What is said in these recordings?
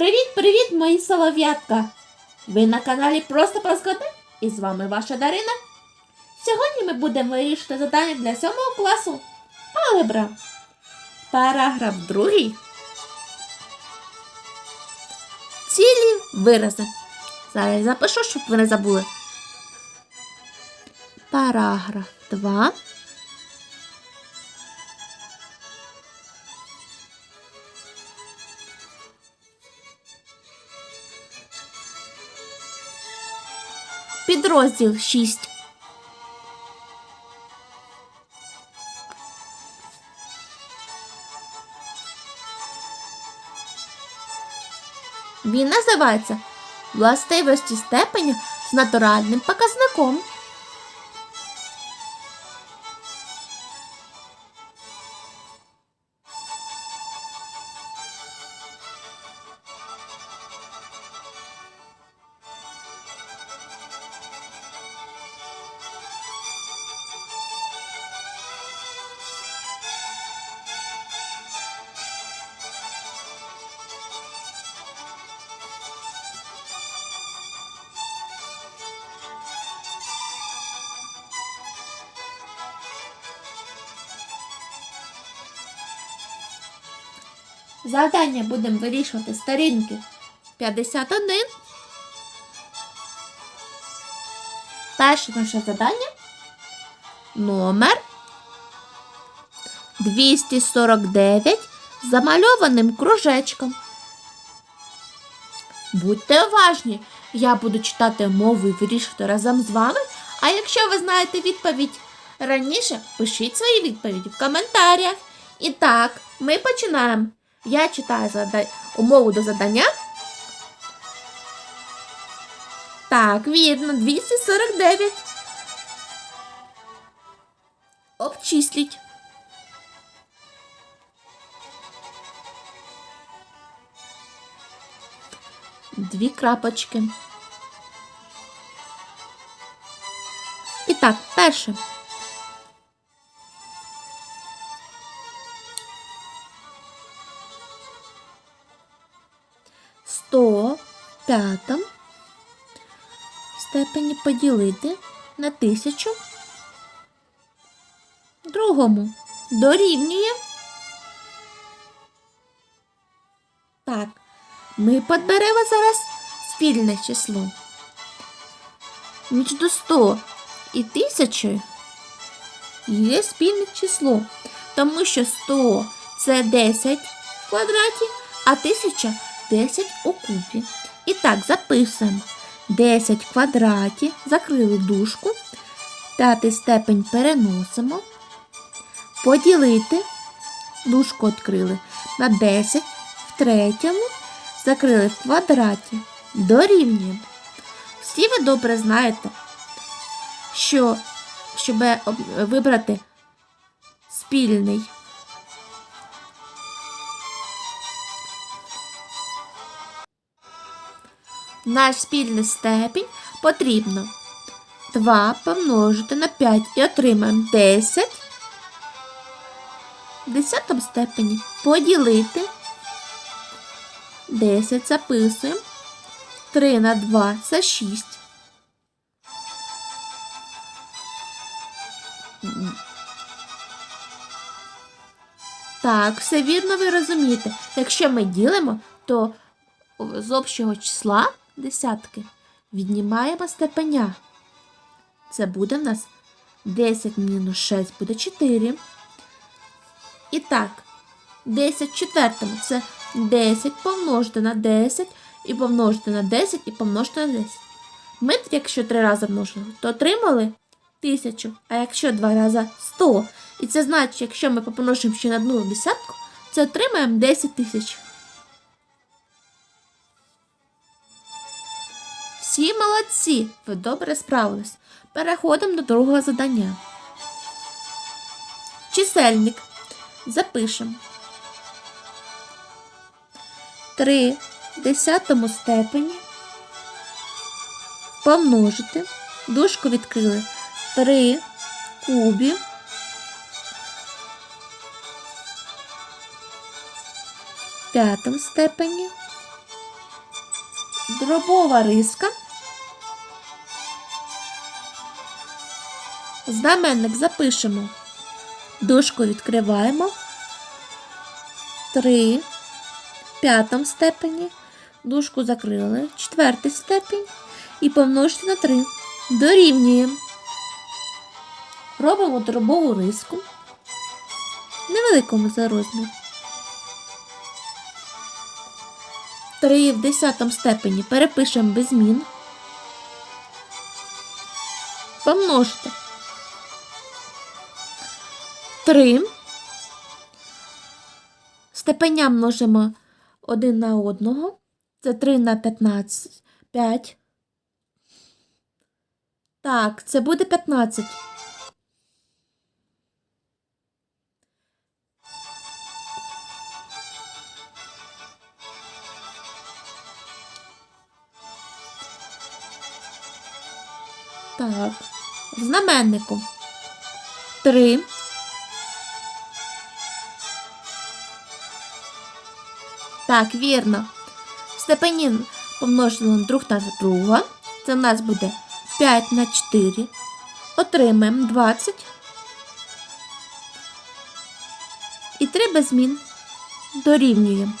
Привіт-привіт, мої солов'ятка! Ви на каналі Просто Проскоти і з вами ваша Дарина. Сьогодні ми будемо вирішити завдання для 7 класу Алgebra. Параграф 2. Цілі вирази. Зараз запишу, щоб ви не забули. Параграф 2. Підрозділ 6. Він називається властивості степеня з натуральним показником. Завдання будемо вирішувати сторінки 51. Перше наше завдання номер 249 з замальованим кружечком. Будьте уважні, я буду читати мову і вирішувати разом з вами. А якщо ви знаєте відповідь раніше, пишіть свої відповіді в коментарях. І так, ми починаємо. Я читаю зада... умову до задання. Так, вірно, 249. Обчисліть. Дві крапочки. І так, перше. 5 степені поділити на 1000 другому дорівнює. Так, ми подберемо зараз спільне число. Між до 100 і 1000 є спільне число, тому що 100 це 10 в квадраті, а 1000 10 у купі. І так, записуємо. 10 в квадраті, закрили дужку, п'ятий степень переносимо, поділити, дужку відкрили на 10 в третьому, закрили в квадраті, дорівнюємо. Всі ви добре знаєте, що щоб вибрати спільний наш спільний степінь потрібно 2 помножити на 5 і отримаємо 10 в 10 степені поділити 10 записуємо 3 на 2 це 6. Так, все вірно ви розумієте. Якщо ми ділимо, то з общого числа десятки віднімаємо степеня. Це буде в нас 10 мінус 6 буде 4. І так, 10 в четвертому це 10 помножити на 10 і помножити на 10 і помножити на 10. Ми, якщо три рази множили, то отримали 1000, а якщо два рази 100. І це значить, якщо ми помножимо ще на одну десятку, це отримаємо 10 тисяч. Всі молодці, ви добре справились. Переходимо до другого завдання. Чисельник. Запишемо. 3 в десятому степені помножити. Дужку відкрили. 3 в кубі. В п'ятому степені дробова риска. Знаменник запишемо. Дужку відкриваємо. 3 в п'ятому степені. Дужку закрили. Четвертий степень. І помножити на 3. Дорівнюємо. Робимо дробову риску. Невеликому за розмір. 3 в 10 степені перепишемо без змін. Помножити. 3. Степеня множимо один на одного. Це 3 на 15. 5. Так, це буде 15. Так, в знаменнику 3. Так, вірно. В степені на друг на друга. Це в нас буде 5 на 4. Отримаємо 20. І 3 без змін дорівнюємо.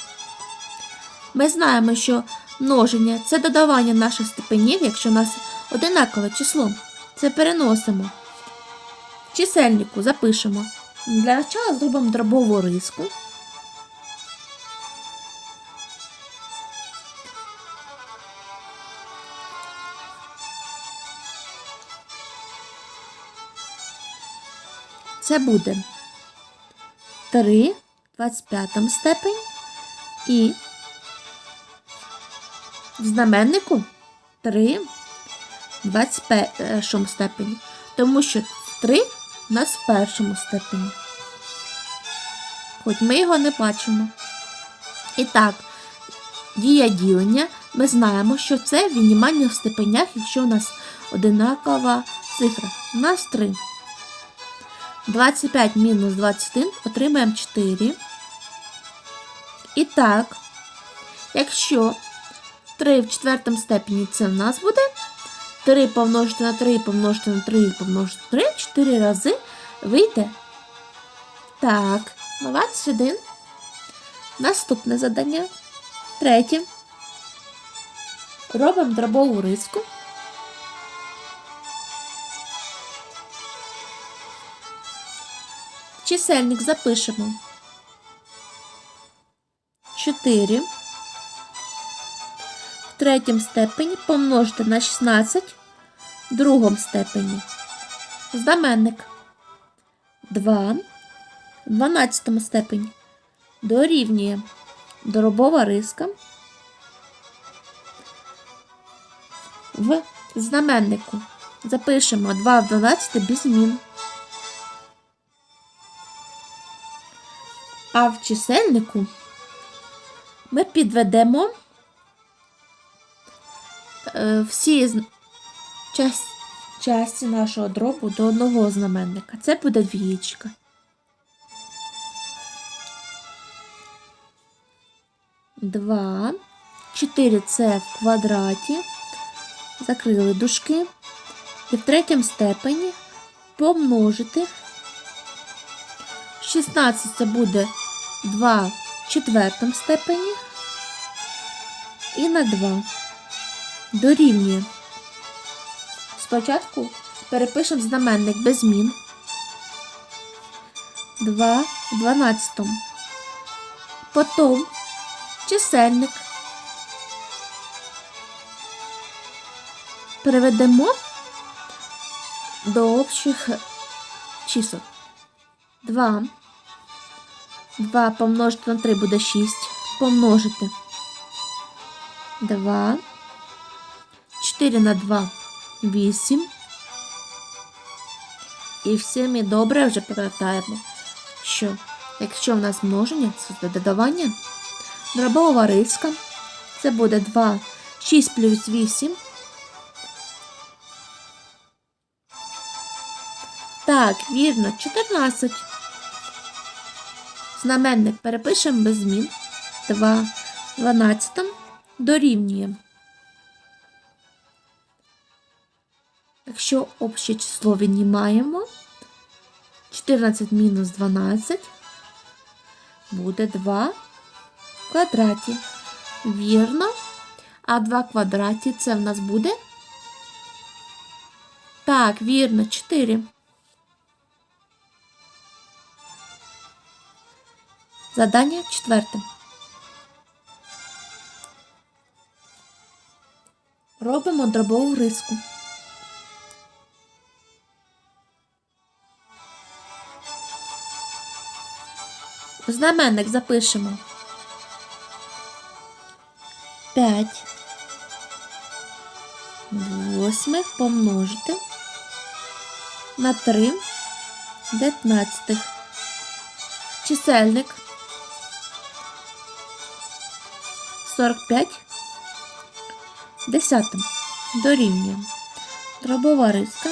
Ми знаємо, що множення це додавання наших степенів, якщо у нас одинакове число. Це переносимо. В чисельнику запишемо. Для початку зробимо дробову риску. Це буде 3 в 25 степень і в знаменнику 3 в 21 степені, тому що 3 у нас в першому степені. Хоч ми його не бачимо. І так, дія ділення. Ми знаємо, що це віднімання в степенях, якщо у нас одинакова цифра. У нас 3. 25 мінус 21 отримаємо 4. І так, якщо 3 в четвертому степені це в нас буде 3 помножити на 3 помножити на 3 помножити на 3, 4 рази вийде. Так, 21. Наступне завдання. Третє. Робимо дробову риску. Чисельник запишемо. 4 в третьому степені помножити на 16 в другому степені. Знаменник 2 в 12 степені дорівнює дробова риска в знаменнику. Запишемо 2 в 12 без змін. А в чисельнику ми підведемо е, всі часті нашого дробу до одного знаменника. Це буде двієчка. Два. Чотири це в квадраті. Закрили дужки. І в третьому степені помножити 16 це буде 2 в четвертому степені і на 2 дорівнює. Спочатку перепишемо знаменник без змін. 2 в 12. Потім чисельник. Переведемо до общих чисел. 2. 2 помножити на 3 буде 6. Помножити. 2. 4 на 2 8. І всі ми добре вже пам'ятаємо, що якщо в нас множення, це додавання, дробова риска, це буде 2, 6 плюс 8. Так, вірно, 14. Знаменник перепишемо без змін. 2 12 дорівнює. Якщо обще число віднімаємо, 14 мінус 12 буде 2 в квадраті. Вірно. А 2 в квадраті це в нас буде? Так, вірно, 4. Задання четверте. Робимо дробову риску. Знаменник запишемо. 5 восьмих помножити на 3 дев'ятнадцятих. Чисельник 45 десятим дорівнює. Дробова риска.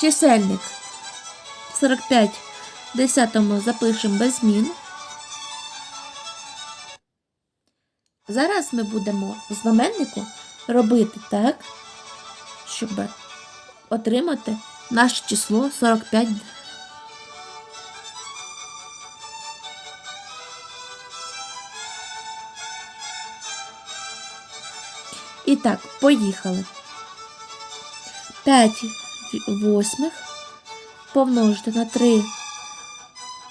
Чисельник 45 десятому запишемо без змін. Зараз ми будемо в знаменнику робити так, щоб отримати наше число 45. Так, поїхали. 5 восьмих помножити на 3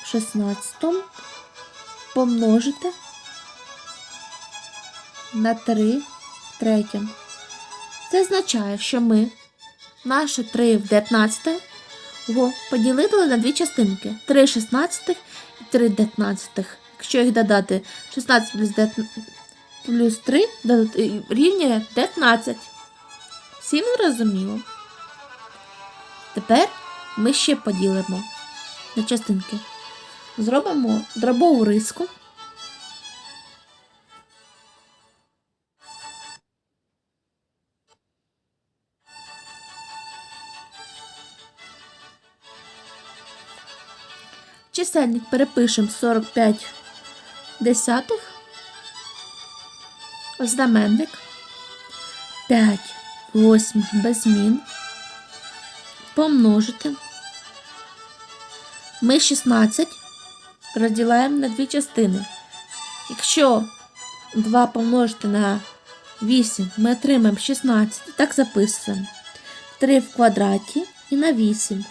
в 16 помножити на 3 в третьому. Це означає, що ми наше 3 в 19 його поділили на дві частинки. 3 шістнадцятих і 3 дев'ятнадцятих. Якщо їх додати 16 плюс 19 плюс 3 додати- рівнює 15. Всім зрозуміло? Тепер ми ще поділимо на частинки. Зробимо дробову риску. Чисельник перепишемо 45 десятих. Знаменник 5 восьмих без змін. Помножити. Ми 16 розділяємо на дві частини. Якщо 2 помножити на 8, ми отримаємо 16. Так записуємо. 3 в квадраті і на 8.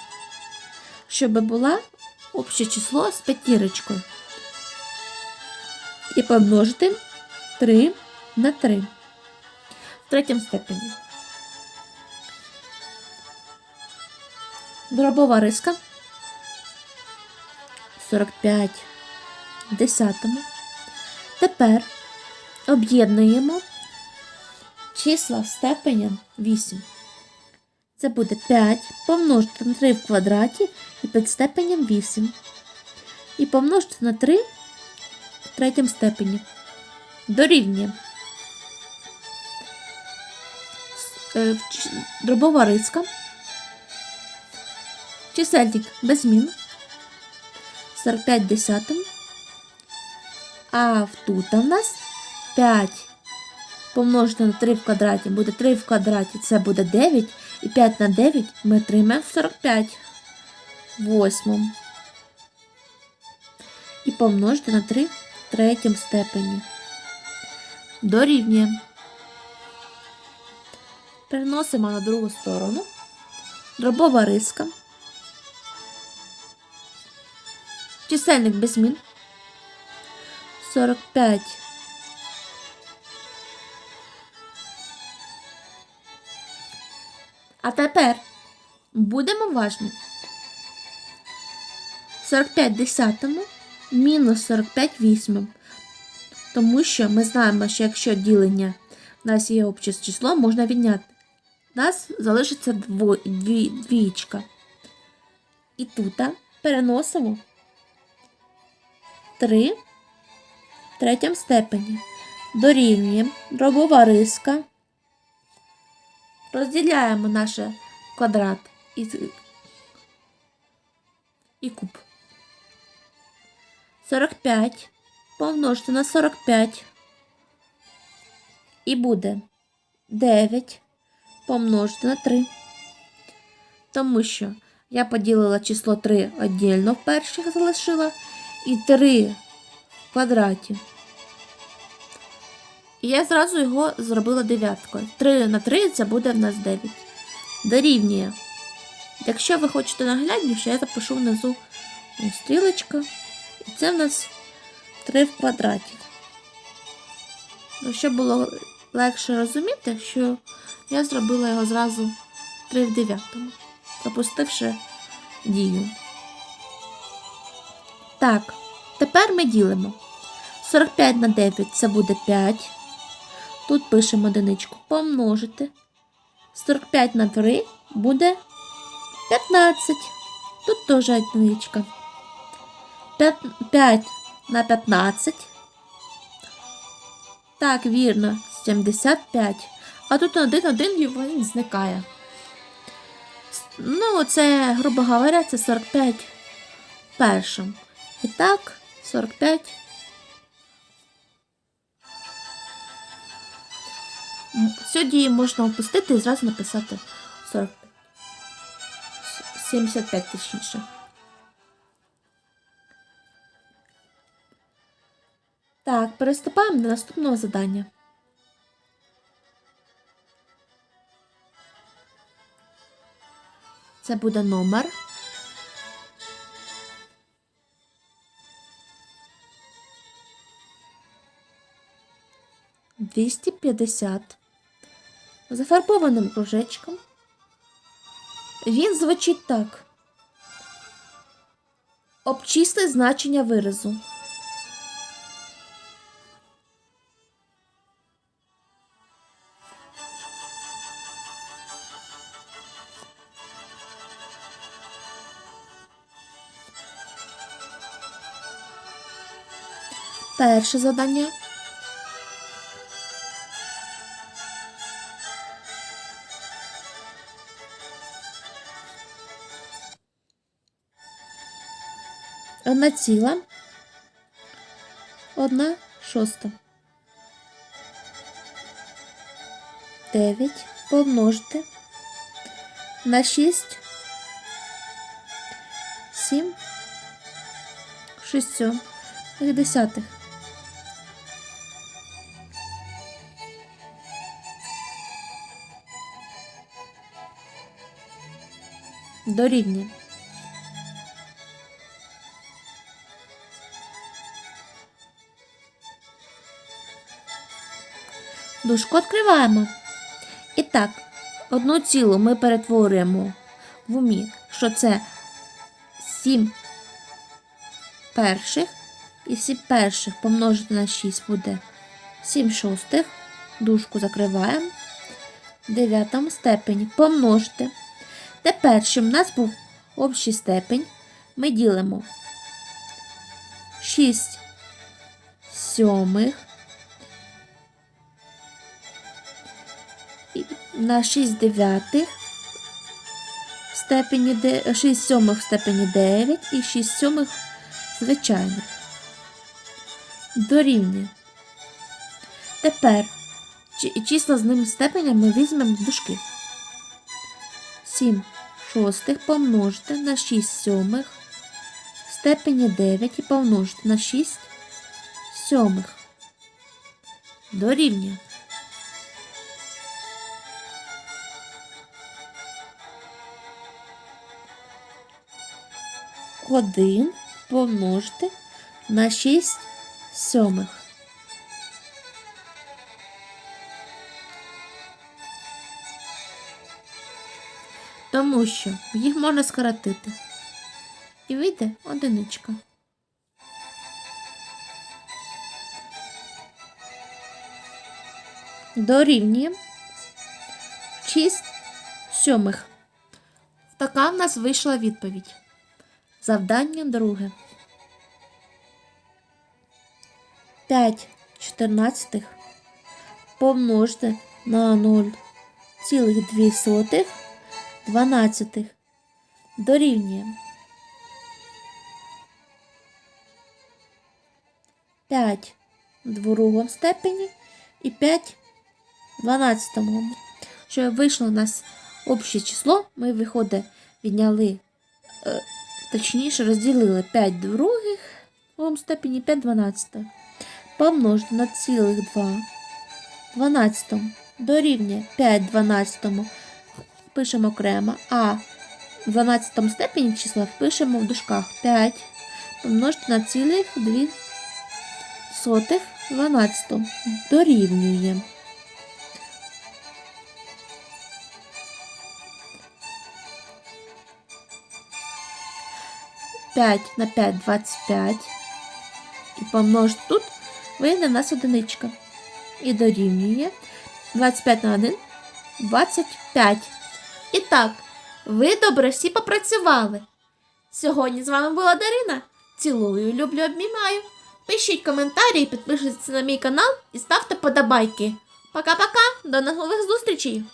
Щоб була обще число з п'ятірочкою. І помножити 3 на 3 в третьому степені. Дробова риска 45 в десятому. Тепер об'єднуємо числа степенем 8. Це буде 5 помножити на 3 в квадраті і під степенем 8. І помножити на 3 в третьому степені. Дорівнює. Дробова риска. Чисельник без змін. 45 десятим. А тут у нас 5 помножити на 3 в квадраті буде 3 в квадраті, це буде 9. І 5 на 9 ми отримаємо 45 в восьмому. І помножити на 3 в третьому степені. Дорівнює. Переносимо на другу сторону. Дробова риска. Чисельник без змін. 45. А тепер будемо уважні. 45 десятому мінус 45 вісьмим. Тому що ми знаємо, що якщо ділення у нас є обще число, можна відняти. У нас залишиться дво, дві, двічка. І тут переносимо 3 в третьому степені. Дорівнюємо дробова риска. Розділяємо наш квадрат і, і куб. 45 помножити на 45. І буде 9 помножити на 3. Тому що я поділила число 3 віддільно в перших залишила і 3 в квадраті. І я зразу його зробила дев'яткою. 3 на 3 це буде в нас 9. Дорівнює. Якщо ви хочете наглядніше, я запишу внизу ну, стрілочка. І це в нас 3 в квадраті. Ну, щоб було легше розуміти, що я зробила його зразу 3 в 9, пропустивши дію. Так, тепер ми ділимо. 45 на 9 це буде 5. Тут пишемо одиничку помножити. 45 на 3 буде 15. Тут теж одиничка. 5 на 15. Так, вірно, 75. А тут один один і він зникає. Ну, це, грубо говоря, це 45 першим. І так, 45. М, Цю можна опустити і зразу написати 45. 75 точніше. Так, переступаємо до наступного завдання. Це буде номер. Двісті п'ятдесят. Зафарбованим кружечком. Він звучить так. Обчисли значення виразу. Перше завдання. Одна ціла. Одна шоста. Дев'ять помножити на шість. Сім. Шість сьом. десятих. Дорівнює. Дужку відкриваємо. І так, одну цілу ми перетворюємо в умі, що це 7 перших. І 7 перших помножити на 6 буде 7 шостих. Дужку закриваємо. В дев'ятому степені помножити. Тепер, щоб в нас був общий степень, ми ділимо 6 сьомих на 6 дев'ятих в степені де- 6 сьомих в степені 9 і 6 сьомих звичайних. Дорівнює. Тепер чи- числа з ним степенями візьмемо в дужки. 7 шостих помножити на 6 сьомих в степені 9 і помножити на 6 сьомих. Дорівнює. Один помножити на 6 сьомих. Тому що їх можна скоротити. І вийде одиничка. Дорівнює 6 сьомих. Така в нас вийшла відповідь. Завдання друге. 5 чотирнадцятих помножити на 0,2 дванадцятих дорівнює 5 в другому степені і 5 в дванадцятому. що вийшло у нас обще число, ми виходить, відняли, е, точніше розділили 5 других другому степені 5 дванадцятих. Помножити на цілих 2 дванадцятому дорівнює 5 дванадцятому пишемо окремо, а в 12 степені числа впишемо в дужках 5 помножити на цілих 2 сотих 12 дорівнює. П'ять на 5 25 і помножити тут вийде нас одиничка. І дорівнює 25 на 1 25. І так, ви добре всі попрацювали. Сьогодні з вами була Дарина. Цілую, люблю, обнімаю. Пишіть коментарі, підпишіться на мій канал і ставте подобайки. Пока-пока, до нових зустрічей!